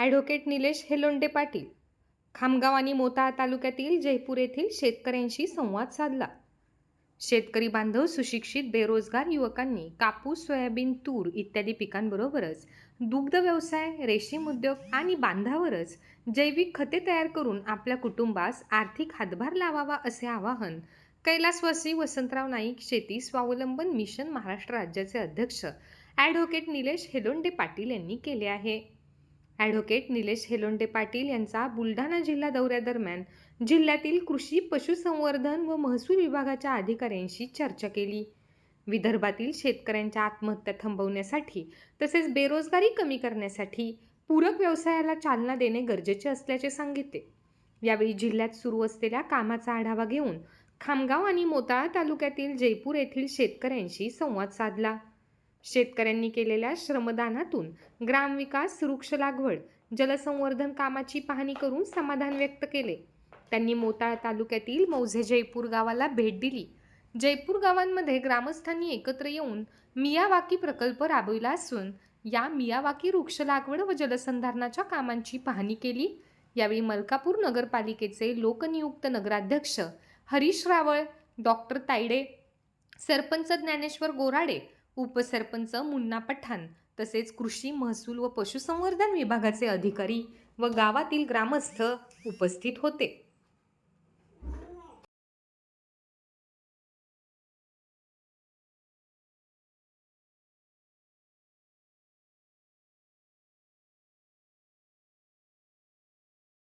Advocate Nilesh Helonde Patil. Khamgaon आणि मोताळा तालुक्यातील जयपूर येथील शेतकऱ्यांशी संवाद साधला. शेतकरी बांधव सुशिक्षित बेरोजगार युवकांनी कापूस सोयाबीन तूर इत्यादी पिकांबरोबरच दुग्ध व्यवसाय रेशीम उद्योग आणि बांधावरच जैविक खते तयार करून आपल्या कुटुंबास आर्थिक हातभार लावावा असे आवाहन कैलासवासी वसंतराव नाईक शेती स्वावलंबन मिशन महाराष्ट्र राज्याचे अध्यक्ष ॲडव्होकेट निलेश हेलोंडे पाटील यांनी केले आहे. ॲडव्होकेट निलेश हेलोंडे पाटील यांचा बुलढाणा जिल्हा दौऱ्यादरम्यान जिल्ह्यातील कृषी पशुसंवर्धन व महसूल विभागाच्या अधिकाऱ्यांशी चर्चा केली. विदर्भातील शेतकऱ्यांच्या आत्महत्या थांबवण्यासाठी तसेच बेरोजगारी कमी करण्यासाठी पूरक व्यवसायाला चालना देणे गरजेचे असल्याचे सांगितले. यावेळी जिल्ह्यात सुरू असलेल्या कामाचा आढावा घेऊन खामगाव आणि मोताळा तालुक्यातील जयपूर येथील शेतकऱ्यांशी संवाद साधला. शेतकऱ्यांनी केलेल्या श्रमदानातून ग्रामविकास वृक्ष लागवड जलसंवर्धन कामाची पाहणी करून समाधान व्यक्त केले. त्यांनी मोताळा तालुक्यातील मौझे जयपूर गावाला भेट दिली. जयपूर गावांमध्ये ग्रामस्थांनी एकत्र येऊन मियावाकी प्रकल्प राबविला असून या मियावाकी वृक्ष लागवड व जलसंधारणाच्या कामांची पाहणी केली. यावेळी मलकापूर नगरपालिकेचे लोकनियुक्त नगराध्यक्ष हरीश रावळ डॉक्टर तायडे सरपंच ज्ञानेश्वर गोराडे उपसरपंच मुन्ना पठाण तसेच कृषी महसूल व पशुसंवर्धन विभागाचे अधिकारी व गावातील ग्रामस्थ उपस्थित होते.